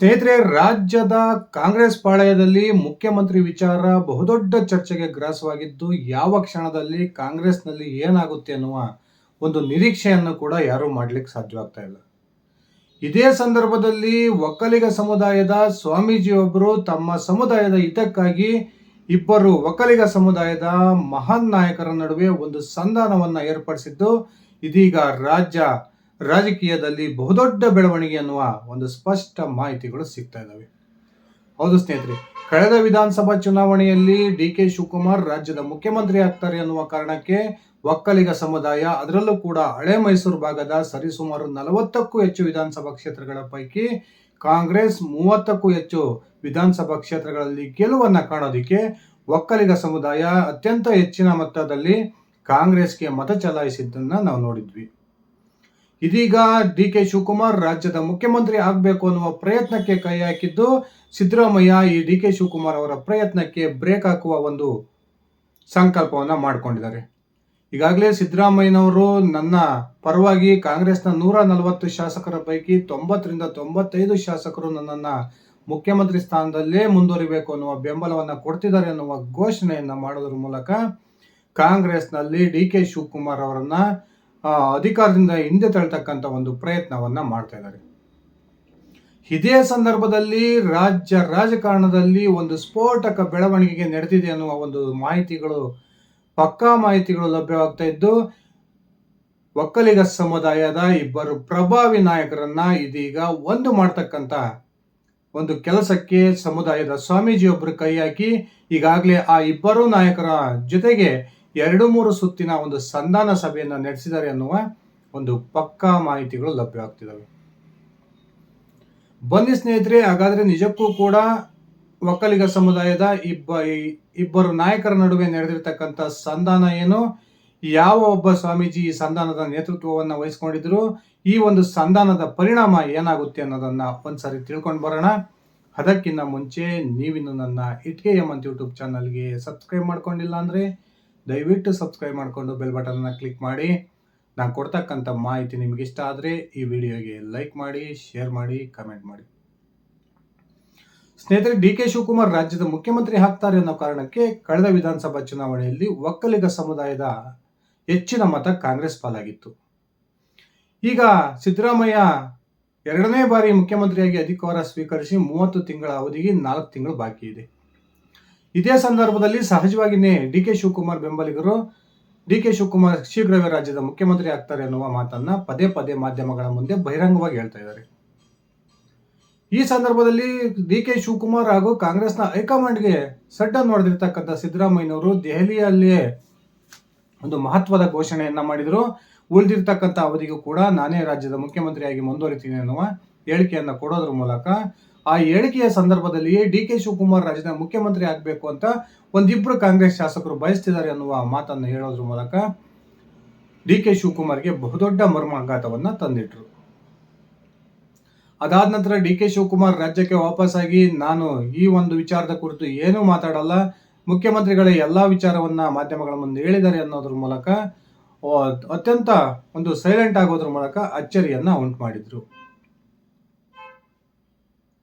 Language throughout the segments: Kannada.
ಸ್ನೇಹಿತರೆ, ರಾಜ್ಯದ ಕಾಂಗ್ರೆಸ್ ಪಾಳಯದಲ್ಲಿ ಮುಖ್ಯಮಂತ್ರಿ ವಿಚಾರ ಬಹುದೊಡ್ಡ ಚರ್ಚೆಗೆ ಗ್ರಾಸವಾಗಿದ್ದು, ಯಾವ ಕ್ಷಣದಲ್ಲಿ ಕಾಂಗ್ರೆಸ್ನಲ್ಲಿ ಏನಾಗುತ್ತೆ ಅನ್ನುವ ಒಂದು ನಿರೀಕ್ಷೆಯನ್ನು ಕೂಡ ಯಾರೂ ಮಾಡ್ಲಿಕ್ಕೆ ಸಾಧ್ಯವಾಗ್ತಾ ಇಲ್ಲ. ಇದೇ ಸಂದರ್ಭದಲ್ಲಿ ಒಕ್ಕಲಿಗ ಸಮುದಾಯದ ಸ್ವಾಮೀಜಿಯೊಬ್ಬರು ತಮ್ಮ ಸಮುದಾಯದ ಹಿತಕ್ಕಾಗಿ ಇಬ್ಬರು ಒಕ್ಕಲಿಗ ಸಮುದಾಯದ ಮಹಾನ್ ನಾಯಕರ ನಡುವೆ ಒಂದು ಸಂಧಾನವನ್ನು ಏರ್ಪಡಿಸಿದ್ದು, ಇದೀಗ ರಾಜ್ಯ ರಾಜಕೀಯದಲ್ಲಿ ಬಹುದೊಡ್ಡ ಬೆಳವಣಿಗೆ ಅನ್ನುವ ಒಂದು ಸ್ಪಷ್ಟ ಮಾಹಿತಿಗಳು ಸಿಗ್ತಾ ಇದ್ದಾವೆ ಹೌದು ಸ್ನೇಹಿತರೆ, ಕಳೆದ ವಿಧಾನಸಭಾ ಚುನಾವಣೆಯಲ್ಲಿ ಡಿ ಕೆ ಶಿವಕುಮಾರ್ ರಾಜ್ಯದ ಮುಖ್ಯಮಂತ್ರಿ ಆಗ್ತಾರೆ ಅನ್ನುವ ಕಾರಣಕ್ಕೆ ಒಕ್ಕಲಿಗ ಸಮುದಾಯ, ಅದರಲ್ಲೂ ಕೂಡ ಹಳೆ ಮೈಸೂರು ಭಾಗದ ಸರಿಸುಮಾರು ನಲವತ್ತಕ್ಕೂ ಹೆಚ್ಚು ವಿಧಾನಸಭಾ ಕ್ಷೇತ್ರಗಳ ಪೈಕಿ ಕಾಂಗ್ರೆಸ್ ಮೂವತ್ತಕ್ಕೂ ಹೆಚ್ಚು ವಿಧಾನಸಭಾ ಕ್ಷೇತ್ರಗಳಲ್ಲಿ ಗೆಲುವನ್ನ ಕಾಣೋದಿಕ್ಕೆ ಒಕ್ಕಲಿಗ ಸಮುದಾಯ ಅತ್ಯಂತ ಹೆಚ್ಚಿನ ಮೊತ್ತದಲ್ಲಿ ಕಾಂಗ್ರೆಸ್ಗೆ ಮತ ಚಲಾಯಿಸಿದ್ದನ್ನ ನಾವು ನೋಡಿದ್ವಿ. ಇದೀಗ ಡಿ ಕೆ ಶಿವಕುಮಾರ್ ರಾಜ್ಯದ ಮುಖ್ಯಮಂತ್ರಿ ಆಗಬೇಕು ಅನ್ನುವ ಪ್ರಯತ್ನಕ್ಕೆ ಕೈ ಹಾಕಿದ್ದು ಸಿದ್ದರಾಮಯ್ಯ ಈ ಡಿ ಕೆ ಶಿವಕುಮಾರ್ ಅವರ ಪ್ರಯತ್ನಕ್ಕೆ ಬ್ರೇಕ್ ಹಾಕುವ ಒಂದು ಸಂಕಲ್ಪವನ್ನು ಮಾಡಿಕೊಂಡಿದ್ದಾರೆ. ಈಗಾಗಲೇ ಸಿದ್ದರಾಮಯ್ಯನವರು ನನ್ನ ಪರವಾಗಿ ಕಾಂಗ್ರೆಸ್ನ ನೂರ ನಲವತ್ತು ಶಾಸಕರ ಪೈಕಿ ತೊಂಬತ್ತರಿಂದ ತೊಂಬತ್ತೈದು ಶಾಸಕರು ನನ್ನನ್ನು ಮುಖ್ಯಮಂತ್ರಿ ಸ್ಥಾನದಲ್ಲೇ ಮುಂದುವರಿಬೇಕು ಅನ್ನುವ ಬೆಂಬಲವನ್ನು ಕೊಡ್ತಿದ್ದಾರೆ ಅನ್ನುವ ಘೋಷಣೆಯನ್ನು ಮಾಡೋದ್ರ ಮೂಲಕ ಕಾಂಗ್ರೆಸ್ನಲ್ಲಿ ಡಿ ಕೆ ಶಿವಕುಮಾರ್ ಅವರನ್ನ ಅಧಿಕಾರದಿಂದ ಹಿಂದೆ ತಳ್ತಕ್ಕಂಥ ಒಂದು ಪ್ರಯತ್ನವನ್ನ ಮಾಡ್ತಾ ಇದ್ದಾರೆ. ಇದೇ ಸಂದರ್ಭದಲ್ಲಿ ರಾಜ್ಯ ರಾಜಕಾರಣದಲ್ಲಿ ಒಂದು ಸ್ಫೋಟಕ ಬೆಳವಣಿಗೆಗೆ ನಡೆದಿದೆ ಅನ್ನುವ ಒಂದು ಮಾಹಿತಿಗಳು, ಪಕ್ಕಾ ಮಾಹಿತಿಗಳು ಲಭ್ಯವಾಗ್ತಾ ಇದ್ದು, ಒಕ್ಕಲಿಗ ಸಮುದಾಯದ ಇಬ್ಬರು ಪ್ರಭಾವಿ ನಾಯಕರನ್ನ ಇದೀಗ ಒಂದು ಮಾಡ್ತಕ್ಕಂಥ ಒಂದು ಕೆಲಸಕ್ಕೆ ಸಮುದಾಯದ ಸ್ವಾಮೀಜಿಯೊಬ್ಬರು ಕೈ ಹಾಕಿ ಈಗಾಗಲೇ ಆ ಇಬ್ಬರು ನಾಯಕರ ಜೊತೆಗೆ ಎರಡು ಮೂರು ಸುತ್ತಿನ ಒಂದು ಸಂಧಾನ ಸಭೆಯನ್ನು ನಡೆಸಿದ್ದಾರೆ ಅನ್ನುವ ಒಂದು ಪಕ್ಕಾ ಮಾಹಿತಿಗಳು ಲಭ್ಯವಾಗ್ತಿದ್ದಾವೆ ಬನ್ನಿ ಸ್ನೇಹಿತರೆ, ಹಾಗಾದ್ರೆ ನಿಜಕ್ಕೂ ಕೂಡ ಒಕ್ಕಲಿಗ ಸಮುದಾಯದ ಇಬ್ಬ ಇಬ್ಬರು ನಾಯಕರ ನಡುವೆ ನಡೆದಿರ್ತಕ್ಕಂಥ ಸಂಧಾನ ಏನು? ಯಾವ ಒಬ್ಬ ಸ್ವಾಮೀಜಿ ಈ ಸಂಧಾನದ ನೇತೃತ್ವವನ್ನು ವಹಿಸ್ಕೊಂಡಿದ್ರು? ಈ ಒಂದು ಸಂಧಾನದ ಪರಿಣಾಮ ಏನಾಗುತ್ತೆ ಅನ್ನೋದನ್ನ ಒಂದ್ಸರಿ ತಿಳ್ಕೊಂಡು ಬರೋಣ. ಅದಕ್ಕಿಂತ ಮುಂಚೆ ನೀವಿನ್ನು ನನ್ನ ಇಟ್ಕೆ ಎಂ ಅಂತ ಯೂಟ್ಯೂಬ್ ಚಾನಲ್ಗೆ ಸಬ್ಸ್ಕ್ರೈಬ್ ಮಾಡ್ಕೊಂಡಿಲ್ಲ ಅಂದರೆ ದಯವಿಟ್ಟು ಸಬ್ಸ್ಕ್ರೈಬ್ ಮಾಡಿಕೊಂಡು ಬೆಲ್ ಬಟನ್ನ ಕ್ಲಿಕ್ ಮಾಡಿ. ನಾನು ಕೊಡ್ತಕ್ಕಂಥ ಮಾಹಿತಿ ನಿಮ್ಗೆ ಇಷ್ಟ ಆದರೆ ಈ ವಿಡಿಯೋಗೆ ಲೈಕ್ ಮಾಡಿ ಶೇರ್ ಮಾಡಿ ಕಮೆಂಟ್ ಮಾಡಿ. ಸ್ನೇಹಿತರೆ, ಡಿ ಕೆ ಶಿವಕುಮಾರ್ ರಾಜ್ಯದ ಮುಖ್ಯಮಂತ್ರಿ ಆಗ್ತಾರೆ ಅನ್ನೋ ಕಾರಣಕ್ಕೆ ಕಳೆದ ವಿಧಾನಸಭಾ ಚುನಾವಣೆಯಲ್ಲಿ ಒಕ್ಕಲಿಗ ಸಮುದಾಯದ ಹೆಚ್ಚಿನ ಮತ ಕಾಂಗ್ರೆಸ್ ಪಾಲಾಗಿತ್ತು. ಈಗ ಸಿದ್ದರಾಮಯ್ಯ ಎರಡನೇ ಬಾರಿ ಮುಖ್ಯಮಂತ್ರಿಯಾಗಿ ಅಧಿಕಾರ ಸ್ವೀಕರಿಸಿ ಮೂವತ್ತು ತಿಂಗಳ ಅವಧಿಗೆ ನಾಲ್ಕು ತಿಂಗಳು ಬಾಕಿ ಇದೆ. ಇದೇ ಸಂದರ್ಭದಲ್ಲಿ ಸಹಜವಾಗಿಯೇ ಡಿ ಕೆ ಶಿವಕುಮಾರ್ ಬೆಂಬಲಿಗರು ಡಿ ಕೆ ಶಿವಕುಮಾರ್ ಶೀಘ್ರವೇ ರಾಜ್ಯದ ಮುಖ್ಯಮಂತ್ರಿ ಆಗ್ತಾರೆ ಎನ್ನುವ ಮಾತನ್ನ ಪದೇ ಪದೇ ಮಾಧ್ಯಮಗಳ ಮುಂದೆ ಬಹಿರಂಗವಾಗಿ ಹೇಳ್ತಾ ಇದ್ದಾರೆ. ಈ ಸಂದರ್ಭದಲ್ಲಿ ಡಿ ಕೆ ಶಿವಕುಮಾರ್ ಹಾಗೂ ಕಾಂಗ್ರೆಸ್ನ ಹೈಕಮಾಂಡ್ಗೆ ಸಡ್ಡನ್ನು ಹೊಡೆದಿರ್ತಕ್ಕಂಥ ಸಿದ್ದರಾಮಯ್ಯನವರು ದೆಹಲಿಯಲ್ಲಿಯೇ ಒಂದು ಮಹತ್ವದ ಘೋಷಣೆಯನ್ನ ಮಾಡಿದರು. ಉಳಿದಿರ್ತಕ್ಕಂಥ ಅವಧಿಗೂ ಕೂಡ ನಾನೇ ರಾಜ್ಯದ ಮುಖ್ಯಮಂತ್ರಿಯಾಗಿ ಮುಂದುವರಿತೀನಿ ಅನ್ನುವ ಹೇಳಿಕೆಯನ್ನು ಕೊಡೋದ್ರ ಮೂಲಕ ಆ ಹೇಳಿಕೆಯ ಸಂದರ್ಭದಲ್ಲಿ ಡಿ ಕೆ ಶಿವಕುಮಾರ್ ರಾಜ್ಯದ ಮುಖ್ಯಮಂತ್ರಿ ಆಗಬೇಕು ಅಂತ ಒಂದಿಬ್ಬರು ಕಾಂಗ್ರೆಸ್ ಶಾಸಕರು ಬಯಸ್ತಿದ್ದಾರೆ ಅನ್ನುವ ಮಾತನ್ನು ಹೇಳೋದ್ರ ಮೂಲಕ ಡಿ ಕೆ ಶಿವಕುಮಾರ್ಗೆ ಬಹುದೊಡ್ಡ ಮರ್ಮಾಘಾತವನ್ನ ತಂದಿಟ್ರು. ಅದಾದ ನಂತರ ಡಿ ಕೆ ಶಿವಕುಮಾರ್ ರಾಜ್ಯಕ್ಕೆ ವಾಪಸ್ಸಾಗಿ ನಾನು ಈ ಒಂದು ವಿಚಾರದ ಕುರಿತು ಏನೂ ಮಾತಾಡಲ್ಲ, ಮುಖ್ಯಮಂತ್ರಿಗಳ ಎಲ್ಲಾ ವಿಚಾರವನ್ನ ಮಾಧ್ಯಮಗಳ ಮುಂದೆ ಹೇಳಿದ್ದಾರೆ ಅನ್ನೋದ್ರ ಮೂಲಕ, ಅತ್ಯಂತ ಒಂದು ಸೈಲೆಂಟ್ ಆಗೋದ್ರ ಮೂಲಕ ಅಚ್ಚರಿಯನ್ನ ಉಂಟು ಮಾಡಿದ್ರು.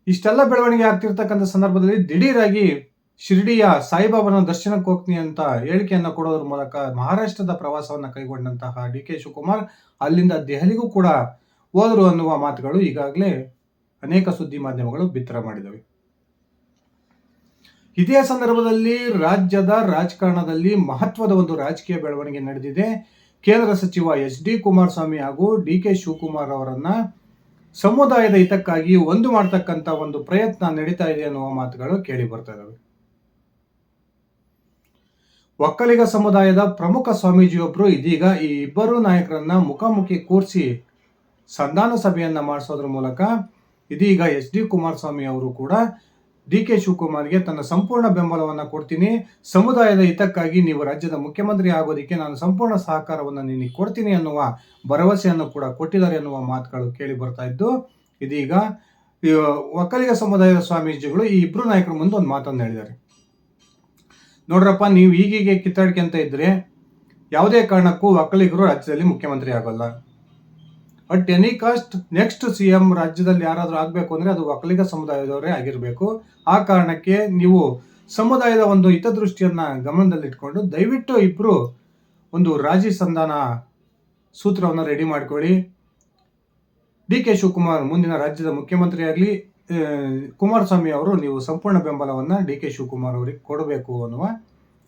ಇಷ್ಟೆಲ್ಲ ಬೆಳವಣಿಗೆ ಆಗ್ತಿರ್ತಕ್ಕಂಥ ಸಂದರ್ಭದಲ್ಲಿ ದಿಢೀರಾಗಿ ಶಿರ್ಡಿಯ ಸಾಯಿಬಾಬನ ದರ್ಶನಕ್ಕೆ ಹೋಗ್ತೀನಿ ಅಂತ ಹೇಳಿಕೆಯನ್ನು ಕೊಡೋದ್ರ ಮೂಲಕ ಮಹಾರಾಷ್ಟ್ರದ ಪ್ರವಾಸವನ್ನು ಕೈಗೊಂಡಂತಹ ಡಿ ಕೆ ಶಿವಕುಮಾರ್ ಅಲ್ಲಿಂದ ದೆಹಲಿಗೂ ಕೂಡ ಹೋದರು ಅನ್ನುವ ಮಾತುಗಳು ಈಗಾಗಲೇ ಅನೇಕ ಸುದ್ದಿ ಮಾಧ್ಯಮಗಳು ಬಿತ್ತರ ಮಾಡಿದವೆ. ಇದೇ ಸಂದರ್ಭದಲ್ಲಿ ರಾಜ್ಯದ ರಾಜಕಾರಣದಲ್ಲಿ ಮಹತ್ವದ ಒಂದು ರಾಜಕೀಯ ಬೆಳವಣಿಗೆ ನಡೆದಿದೆ. ಕೇಂದ್ರ ಸಚಿವ ಎಚ್ ಡಿ ಕುಮಾರಸ್ವಾಮಿ ಹಾಗೂ ಡಿ ಕೆ ಶಿವಕುಮಾರ್ ಅವರನ್ನ ಸಮುದಾಯದ ಹಿತಕ್ಕಾಗಿ ಒಂದು ಮಾಡ್ತಕ್ಕಂಥ ಒಂದು ಪ್ರಯತ್ನ ನಡೀತಾ ಇದೆ ಅನ್ನುವ ಮಾತುಗಳು ಕೇಳಿ ಬರ್ತಾ ಇದಾವೆ. ಒಕ್ಕಲಿಗ ಸಮುದಾಯದ ಪ್ರಮುಖ ಸ್ವಾಮೀಜಿಯೊಬ್ಬರು ಇದೀಗ ಈ ಇಬ್ಬರು ನಾಯಕರನ್ನ ಮುಖಾಮುಖಿ ಕೂರಿಸಿ ಸಂಧಾನ ಸಭೆಯನ್ನ ಮಾಡಿಸೋದ್ರ ಮೂಲಕ ಇದೀಗ ಎಚ್ ಡಿ ಕುಮಾರಸ್ವಾಮಿ ಅವರು ಕೂಡ ಡಿ ಕೆ ಶಿವಕುಮಾರ್ಗೆ ತನ್ನ ಸಂಪೂರ್ಣ ಬೆಂಬಲವನ್ನು ಕೊಡ್ತೀನಿ. ಸಮುದಾಯದ ಹಿತಕ್ಕಾಗಿ ನೀವು ರಾಜ್ಯದ ಮುಖ್ಯಮಂತ್ರಿ ಆಗೋದಕ್ಕೆ ನಾನು ಸಂಪೂರ್ಣ ಸಹಕಾರವನ್ನು ನಿನಗೆ ಕೊಡ್ತೀನಿ ಅನ್ನುವ ಭರವಸೆಯನ್ನು ಕೂಡ ಕೊಟ್ಟಿದ್ದಾರೆ ಅನ್ನುವ ಮಾತುಗಳು ಕೇಳಿ ಬರ್ತಾ ಇದ್ದು, ಇದೀಗ ಒಕ್ಕಲಿಗ ಸಮುದಾಯದ ಸ್ವಾಮೀಜಿಗಳು ಈ ಇಬ್ರು ನಾಯಕರ ಮುಂದೆ ಒಂದು ಮಾತನ್ನು ಹೇಳಿದ್ದಾರೆ. ನೋಡ್ರಪ್ಪ, ನೀವು ಈಗೀಗೆ ಕಿತ್ತಾಡ್ಕೊಂತ ಇದ್ರೆ ಯಾವುದೇ ಕಾರಣಕ್ಕೂ ಒಕ್ಕಲಿಗರು ರಾಜ್ಯದಲ್ಲಿ ಮುಖ್ಯಮಂತ್ರಿ ಆಗೋಲ್ಲ. At any cost next C M ರಾಜ್ಯದಲ್ಲಿ ಯಾರಾದರೂ ಆಗಬೇಕು ಅಂದರೆ ಅದು ಒಕ್ಕಲಿಗ ಸಮುದಾಯದವರೇ ಆಗಿರಬೇಕು. ಆ ಕಾರಣಕ್ಕೆ ನೀವು ಸಮುದಾಯದ ಒಂದು ಹಿತದೃಷ್ಟಿಯನ್ನು ಗಮನದಲ್ಲಿಟ್ಕೊಂಡು ದಯವಿಟ್ಟು ಇಬ್ಬರು ಒಂದು ರಾಜಿ ಸಂಧಾನ ಸೂತ್ರವನ್ನು ರೆಡಿ ಮಾಡ್ಕೊಳ್ಳಿ. ಡಿ ಕೆ ಶಿವಕುಮಾರ್ ಮುಂದಿನ ರಾಜ್ಯದ ಮುಖ್ಯಮಂತ್ರಿ ಆಗಲಿ ಕುಮಾರಸ್ವಾಮಿ ಅವರು ನೀವು ಸಂಪೂರ್ಣ ಬೆಂಬಲವನ್ನು ಡಿ ಕೆ ಶಿವಕುಮಾರ್ ಅವರಿಗೆ ಕೊಡಬೇಕು ಅನ್ನುವ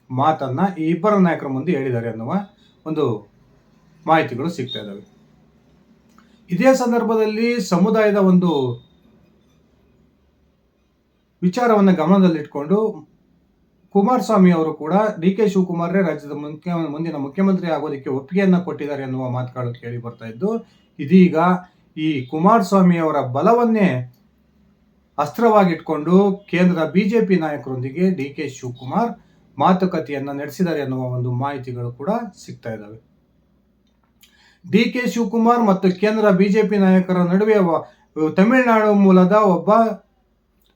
ಮಾತನ್ನು ಈ ಇಬ್ಬರ ನಾಯಕರ ಮುಂದೆ ಹೇಳಿದ್ದಾರೆ ಅನ್ನುವ ಒಂದು ಮಾಹಿತಿಗಳು ಸಿಗ್ತಾ ಇದ್ದಾವೆ ಇದೇ ಸಂದರ್ಭದಲ್ಲಿ ಸಮುದಾಯದ ಒಂದು ವಿಚಾರವನ್ನು ಗಮನದಲ್ಲಿಟ್ಕೊಂಡು ಕುಮಾರಸ್ವಾಮಿ ಅವರು ಕೂಡ ಡಿ ಕೆ ಶಿವಕುಮಾರೇ ರಾಜ್ಯದ ಮುಖ್ಯ ಮುಂದಿನ ಮುಖ್ಯಮಂತ್ರಿ ಆಗೋದಕ್ಕೆ ಒಪ್ಪಿಗೆಯನ್ನ ಕೊಟ್ಟಿದ್ದಾರೆ ಎನ್ನುವ ಮಾತುಗಳು ಕೇಳಿ ಬರ್ತಾ ಇದ್ದು, ಇದೀಗ ಈ ಕುಮಾರಸ್ವಾಮಿ ಅವರ ಬಲವನ್ನೇ ಅಸ್ತ್ರವಾಗಿಟ್ಕೊಂಡು ಕೇಂದ್ರ ಬಿಜೆಪಿ ನಾಯಕರೊಂದಿಗೆ ಡಿ ಕೆ ಶಿವಕುಮಾರ್ ಮಾತುಕತೆಯನ್ನು ನಡೆಸಿದ್ದಾರೆ ಎನ್ನುವ ಒಂದು ಮಾಹಿತಿಗಳು ಕೂಡ ಸಿಗ್ತಾ ಇದ್ದಾವೆ. ಡಿ ಕೆ ಶಿವಕುಮಾರ್ ಮತ್ತು ಕೇಂದ್ರ ಬಿಜೆಪಿ ನಾಯಕರ ನಡುವೆ ತಮಿಳುನಾಡು ಮೂಲದ ಒಬ್ಬ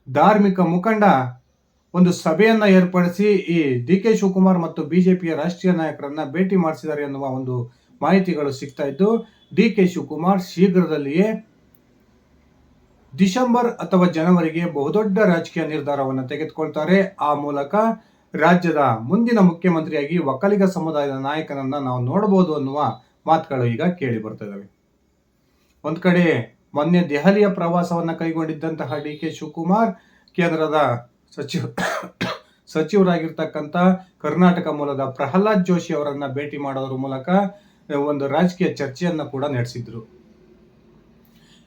ಧಾರ್ಮಿಕ ಮುಖಂಡ ಒಂದು ಸಭೆಯನ್ನು ಏರ್ಪಡಿಸಿ ಈ ಡಿ ಕೆ ಶಿವಕುಮಾರ್ ಮತ್ತು ಬಿಜೆಪಿಯ ರಾಷ್ಟ್ರೀಯ ನಾಯಕರನ್ನ ಭೇಟಿ ಮಾಡಿಸಿದ್ದಾರೆ ಎನ್ನುವ ಒಂದು ಮಾಹಿತಿಗಳು ಸಿಗ್ತಾ ಇದ್ದು, ಡಿ ಕೆ ಶಿವಕುಮಾರ್ ಶೀಘ್ರದಲ್ಲಿಯೇ ಡಿಸೆಂಬರ್ ಅಥವಾ ಜನವರಿಗೆ ಬಹುದೊಡ್ಡ ರಾಜಕೀಯ ನಿರ್ಧಾರವನ್ನು ತೆಗೆದುಕೊಳ್ತಾರೆ. ಆ ಮೂಲಕ ರಾಜ್ಯದ ಮುಂದಿನ ಮುಖ್ಯಮಂತ್ರಿಯಾಗಿ ಒಕ್ಕಲಿಗ ಸಮುದಾಯದ ನಾಯಕನನ್ನ ನಾವು ನೋಡಬಹುದು ಅನ್ನುವ ಮಾತುಗಳು ಈಗ ಕೇಳಿ ಬರ್ತದವೆ ಒಂದು ಕಡೆ ಮೊನ್ನೆ ದೆಹಲಿಯ ಪ್ರವಾಸವನ್ನ ಕೈಗೊಂಡಿದ್ದಂತಹ ಡಿ ಕೆ ಶಿವಕುಮಾರ್, ಕೇಂದ್ರದ ಸಚಿವ, ಸಚಿವರಾಗಿರ್ತಕ್ಕಂಥ ಕರ್ನಾಟಕ ಮೂಲದ ಪ್ರಹ್ಲಾದ್ ಜೋಶಿ ಅವರನ್ನು ಭೇಟಿ ಮಾಡೋದ್ರ ಮೂಲಕ ಒಂದು ರಾಜಕೀಯ ಚರ್ಚೆಯನ್ನ ಕೂಡ ನಡೆಸಿದ್ರು.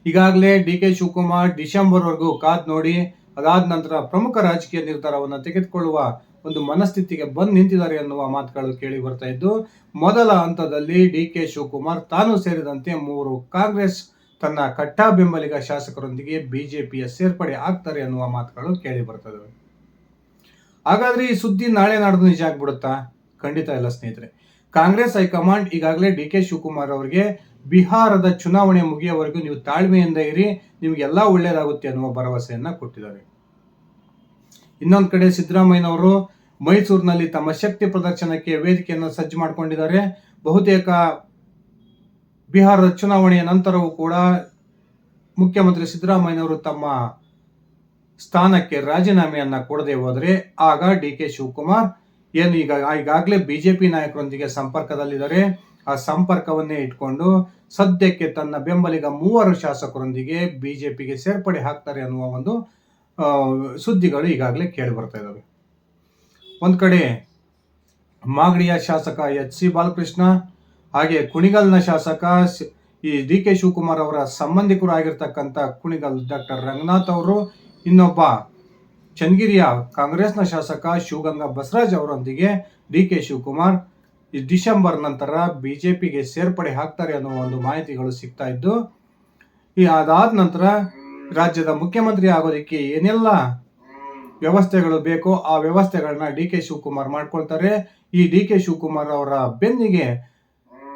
ಈಗಾಗಲೇ ಡಿ ಕೆ ಶಿವಕುಮಾರ್ ಡಿಸೆಂಬರ್ವರೆಗೂ ಕಾದ್ ನೋಡಿ, ಅದಾದ ನಂತರ ಪ್ರಮುಖ ರಾಜಕೀಯ ನಿರ್ಧಾರವನ್ನು ತೆಗೆದುಕೊಳ್ಳುವ ಒಂದು ಮನಸ್ಥಿತಿಗೆ ಬಂದು ನಿಂತಿದ್ದಾರೆ ಎನ್ನುವ ಮಾತುಗಳು ಕೇಳಿ ಬರ್ತಾ ಇದ್ದು, ಮೊದಲ ಹಂತದಲ್ಲಿ ಡಿ ಕೆ ಶಿವಕುಮಾರ್ ತಾನು ಸೇರಿದಂತೆ ಮೂರು ಕಾಂಗ್ರೆಸ್ ತನ್ನ ಕಟ್ಟಾ ಬೆಂಬಲಿಗ ಶಾಸಕರೊಂದಿಗೆ ಬಿಜೆಪಿಯ ಸೇರ್ಪಡೆ ಆಗ್ತಾರೆ ಅನ್ನುವ ಮಾತುಗಳು ಕೇಳಿ ಬರ್ತದೆ ಹಾಗಾದ್ರೆ ಈ ಸುದ್ದಿ ನಾಳೆ ನಾಡ್ದು ನಿಜ ಆಗ್ಬಿಡುತ್ತಾ? ಖಂಡಿತ ಇಲ್ಲ ಸ್ನೇಹಿತರೆ. ಕಾಂಗ್ರೆಸ್ ಹೈಕಮಾಂಡ್ ಈಗಾಗಲೇ ಡಿ ಕೆ ಶಿವಕುಮಾರ್ ಅವರಿಗೆ ಬಿಹಾರದ ಚುನಾವಣೆ ಮುಗಿಯವರೆಗೂ ನೀವು ತಾಳ್ಮೆಯಿಂದ ಇರಿ, ನಿಮಗೆಲ್ಲ ಒಳ್ಳೆಯದಾಗುತ್ತೆ ಅನ್ನುವ ಭರವಸೆಯನ್ನ ಕೊಟ್ಟಿದ್ದಾರೆ. ಇನ್ನೊಂದು ಕಡೆ ಸಿದ್ದರಾಮಯ್ಯನವರು ಮೈಸೂರಿನಲ್ಲಿ ತಮ್ಮ ಶಕ್ತಿ ಪ್ರದರ್ಶನಕ್ಕೆ ವೇದಿಕೆಯನ್ನು ಸಜ್ಜು ಮಾಡಿಕೊಂಡಿದ್ದಾರೆ. ಬಹುತೇಕ ಬಿಹಾರದ ಚುನಾವಣೆಯ ನಂತರವೂ ಕೂಡ ಮುಖ್ಯಮಂತ್ರಿ ಸಿದ್ದರಾಮಯ್ಯನವರು ತಮ್ಮ ಸ್ಥಾನಕ್ಕೆ ರಾಜೀನಾಮೆಯನ್ನ ಕೊಡದೆ ಹೋದರೆ ಆಗ ಡಿ ಕೆ ಶಿವಕುಮಾರ್ ಏನು ಈಗ ಈಗಾಗಲೇ ಬಿಜೆಪಿ ನಾಯಕರೊಂದಿಗೆ ಸಂಪರ್ಕದಲ್ಲಿದ್ದಾರೆ. ಆ ಸಂಪರ್ಕವನ್ನೇ ಇಟ್ಕೊಂಡು ಸದ್ಯಕ್ಕೆ ತನ್ನ ಬೆಂಬಲಿಗ ಮೂವರು ಶಾಸಕರೊಂದಿಗೆ ಬಿಜೆಪಿಗೆ ಸೇರ್ಪಡೆ ಹಾಕ್ತಾರೆ ಅನ್ನುವ ಒಂದು ಸುದ್ದಿಗಳು ಈಗಾಗಲೇ ಕೇಳಿ ಬರ್ತಾ ಇದ್ದಾವೆ ಒಂದು ಕಡೆ ಮಾಗಡಿಯ ಶಾಸಕ ಎಚ್ ಸಿ ಬಾಲಕೃಷ್ಣ, ಹಾಗೆ ಕುಣಿಗಲ್ನ ಶಾಸಕ ಈ ಡಿ ಕೆ ಶಿವಕುಮಾರ್ ಅವರ ಸಂಬಂಧಿಕರು ಆಗಿರ್ತಕ್ಕಂಥ ಕುಣಿಗಲ್ ಡಾಕ್ಟರ್ ರಂಗನಾಥ್ ಅವರು, ಇನ್ನೊಬ್ಬ ಚನ್ನಗಿರಿಯ ಕಾಂಗ್ರೆಸ್ನ ಶಾಸಕ ಶಿವಗಂಗಾ ಬಸವರಾಜ್ ಅವರೊಂದಿಗೆ ಡಿ ಕೆ ಶಿವಕುಮಾರ್ ಈ ಡಿಸೆಂಬರ್ ನಂತರ ಬಿ ಜೆ ಪಿಗೆ ಸೇರ್ಪಡೆ ಹಾಕ್ತಾರೆ ಅನ್ನೋ ಒಂದು ಮಾಹಿತಿಗಳು ಸಿಗ್ತಾ ಇದ್ದು, ಈ ಅದಾದ ನಂತರ ರಾಜ್ಯದ ಮುಖ್ಯಮಂತ್ರಿ ಆಗೋದಕ್ಕೆ ಏನೆಲ್ಲ ವ್ಯವಸ್ಥೆಗಳು ಬೇಕೋ ಆ ವ್ಯವಸ್ಥೆಗಳನ್ನ ಡಿ ಕೆ ಶಿವಕುಮಾರ್ ಮಾಡ್ಕೊಳ್ತಾರೆ. ಈ ಡಿ ಕೆ ಶಿವಕುಮಾರ್ ಅವರ ಬೆನ್ನಿಗೆ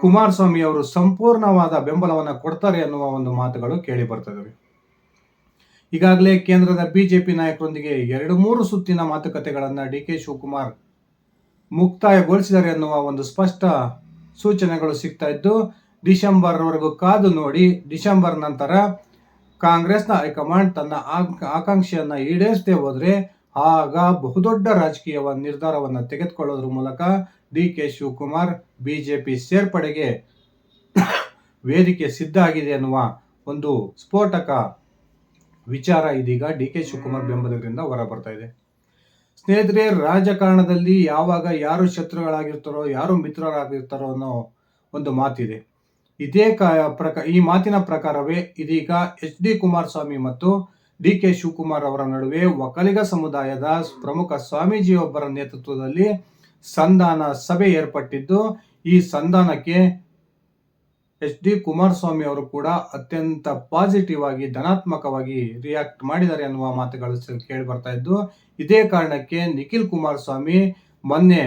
ಕುಮಾರಸ್ವಾಮಿ ಅವರು ಸಂಪೂರ್ಣವಾದ ಬೆಂಬಲವನ್ನು ಕೊಡ್ತಾರೆ ಅನ್ನುವ ಒಂದು ಮಾತುಗಳು ಕೇಳಿ ಬರ್ತದವೆ ಈಗಾಗಲೇ ಕೇಂದ್ರದ ಬಿಜೆಪಿ ನಾಯಕರೊಂದಿಗೆ ಎರಡು ಮೂರು ಸುತ್ತಿನ ಮಾತುಕತೆಗಳನ್ನು ಡಿ ಕೆ ಶಿವಕುಮಾರ್ ಮುಕ್ತಾಯಗೊಳಿಸಿದ್ದಾರೆ ಅನ್ನುವ ಒಂದು ಸ್ಪಷ್ಟ ಸೂಚನೆಗಳು ಸಿಗ್ತಾ ಇದ್ದು, ಡಿಸೆಂಬರ್ವರೆಗೂ ಕಾದು ನೋಡಿ, ಡಿಸೆಂಬರ್ ನಂತರ ಕಾಂಗ್ರೆಸ್ನ ಹೈಕಮಾಂಡ್ ತನ್ನ ಆಕಾಂಕ್ಷೆಯನ್ನು ಈಡೇರಿಸದೆ ಹೋದರೆ ಆಗ ಬಹುದೊಡ್ಡ ರಾಜಕೀಯ ನಿರ್ಧಾರವನ್ನು ತೆಗೆದುಕೊಳ್ಳೋದ್ರ ಮೂಲಕ ಡಿ ಕೆ ಶಿವಕುಮಾರ್ ಬಿಜೆಪಿ ಸೇರ್ಪಡೆಗೆ ವೇದಿಕೆ ಸಿದ್ಧ ಆಗಿದೆ ಎನ್ನುವ ಒಂದು ಸ್ಫೋಟಕ ವಿಚಾರ ಇದೀಗ ಡಿ ಕೆ ಶಿವಕುಮಾರ್ ಬೆಂಬಲದಿಂದ ಹೊರ ಬರ್ತಾ ಇದೆ. ಸ್ನೇಹಿತರೆ, ರಾಜಕಾರಣದಲ್ಲಿ ಯಾವಾಗ ಯಾರು ಶತ್ರುಗಳಾಗಿರ್ತಾರೋ, ಯಾರು ಮಿತ್ರರಾಗಿರ್ತಾರೋ ಅನ್ನೋ ಒಂದು ಮಾತಿದೆ. ಇದೇ ಪ್ರಕ, ಈ ಮಾತಿನ ಪ್ರಕಾರವೇ ಇದೀಗ ಎಚ್ ಡಿ ಕುಮಾರಸ್ವಾಮಿ ಮತ್ತು ಡಿ ಕೆ ಶಿವಕುಮಾರ್ ಅವರ ನಡುವೆ ಒಕ್ಕಲಿಗ ಸಮುದಾಯದ ಪ್ರಮುಖ ಸ್ವಾಮೀಜಿಯೊಬ್ಬರ ನೇತೃತ್ವದಲ್ಲಿ ಸಂಧಾನ ಸಭೆ ಏರ್ಪಟ್ಟಿದ್ದು, ಈ ಸಂಧಾನಕ್ಕೆ ಎಚ್ ಡಿ ಕುಮಾರಸ್ವಾಮಿ ಅವರು ಕೂಡ ಅತ್ಯಂತ ಪಾಸಿಟಿವ್ ಆಗಿ, ಧನಾತ್ಮಕವಾಗಿ ರಿಯಾಕ್ಟ್ ಮಾಡಿದ್ದಾರೆ ಅನ್ನುವ ಮಾತುಗಳು ಕೇಳಿ ಬರ್ತಾ ಇದ್ದು, ಇದೇ ಕಾರಣಕ್ಕೆ ನಿಖಿಲ್ ಕುಮಾರಸ್ವಾಮಿ ಮೊನ್ನೆ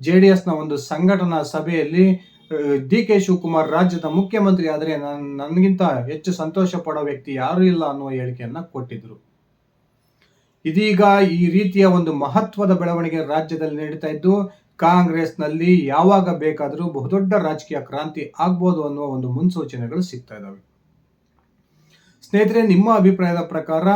ಜೆ ಡಿ ಎಸ್ನ ಒಂದು ಸಂಘಟನಾ ಸಭೆಯಲ್ಲಿ ಡಿ ಕೆ ಶಿವಕುಮಾರ್ ರಾಜ್ಯದ ಮುಖ್ಯಮಂತ್ರಿ ಆದರೆ ನನಗಿಂತ ಹೆಚ್ಚು ಸಂತೋಷ ಪಡೋ ವ್ಯಕ್ತಿ ಯಾರು ಇಲ್ಲ ಅನ್ನುವ ಹೇಳಿಕೆಯನ್ನ ಕೊಟ್ಟಿದ್ರು. ಇದೀಗ ಈ ರೀತಿಯ ಒಂದು ಮಹತ್ವದ ಬೆಳವಣಿಗೆ ರಾಜ್ಯದಲ್ಲಿ ನಡೀತಾ ಇದ್ದು, ಕಾಂಗ್ರೆಸ್ನಲ್ಲಿ ಯಾವಾಗ ಬೇಕಾದರೂ ಬಹುದೊಡ್ಡ ರಾಜಕೀಯ ಕ್ರಾಂತಿ ಆಗ್ಬೋದು ಅನ್ನುವ ಒಂದು ಮುನ್ಸೂಚನೆಗಳು ಸಿಗ್ತಾ ಇದ್ದಾವೆ ಸ್ನೇಹಿತರೆ, ನಿಮ್ಮ ಅಭಿಪ್ರಾಯದ ಪ್ರಕಾರ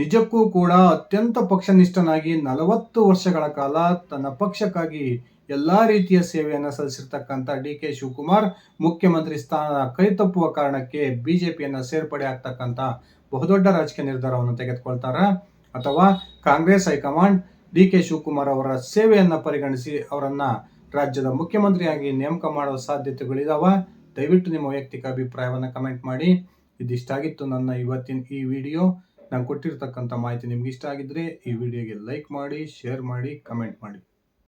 ನಿಜಕ್ಕೂ ಕೂಡ ಅತ್ಯಂತ ಪಕ್ಷನಿಷ್ಠನಾಗಿ ನಲವತ್ತು ವರ್ಷಗಳ ಕಾಲ ತನ್ನ ಪಕ್ಷಕ್ಕಾಗಿ ಎಲ್ಲಾ ರೀತಿಯ ಸೇವೆಯನ್ನು ಸಲ್ಲಿಸಿರ್ತಕ್ಕಂಥ ಡಿ ಕೆ ಶಿವಕುಮಾರ್ ಮುಖ್ಯಮಂತ್ರಿ ಸ್ಥಾನ ಕೈತಪ್ಪುವ ಕಾರಣಕ್ಕೆ ಬಿಜೆಪಿಯನ್ನ ಸೇರ್ಪಡೆ ಆಗ್ತಕ್ಕಂಥ ಬಹುದೊಡ್ಡ ರಾಜಕೀಯ ನಿರ್ಧಾರವನ್ನು ತೆಗೆದುಕೊಳ್ತಾರ. ಅಥವಾ Congress high command D K Shivakumar ಅವರ ಸೇವೆಯನ್ನು ಪರಿಗಣಿಸಿ ಅವರನ್ನು ರಾಜ್ಯದ ಮುಖ್ಯಮಂತ್ರಿಯಾಗಿ ನೇಮಕ ಮಾಡುವ ಸಾಧ್ಯತೆಗಳಿದಾವ. ದಯವಿಟ್ಟು ನಿಮ್ಮ ವೈಯಕ್ತಿಕ ಅಭಿಪ್ರಾಯವನ್ನು ಕಮೆಂಟ್ ಮಾಡಿ. ಇದಿಷ್ಟಾಗಿತ್ತು ನನ್ನ ಇವತ್ತಿನ ಈ ವಿಡಿಯೋ. ನಾನು ಕೊಟ್ಟಿರ್ತಕ್ಕಂಥ ಮಾಹಿತಿ ನಿಮ್ಗೆ ಇಷ್ಟ ಆಗಿದ್ರೆ ಈ ವಿಡಿಯೋಗೆ ಲೈಕ್ ಮಾಡಿ, ಶೇರ್ ಮಾಡಿ, ಕಮೆಂಟ್ ಮಾಡಿ.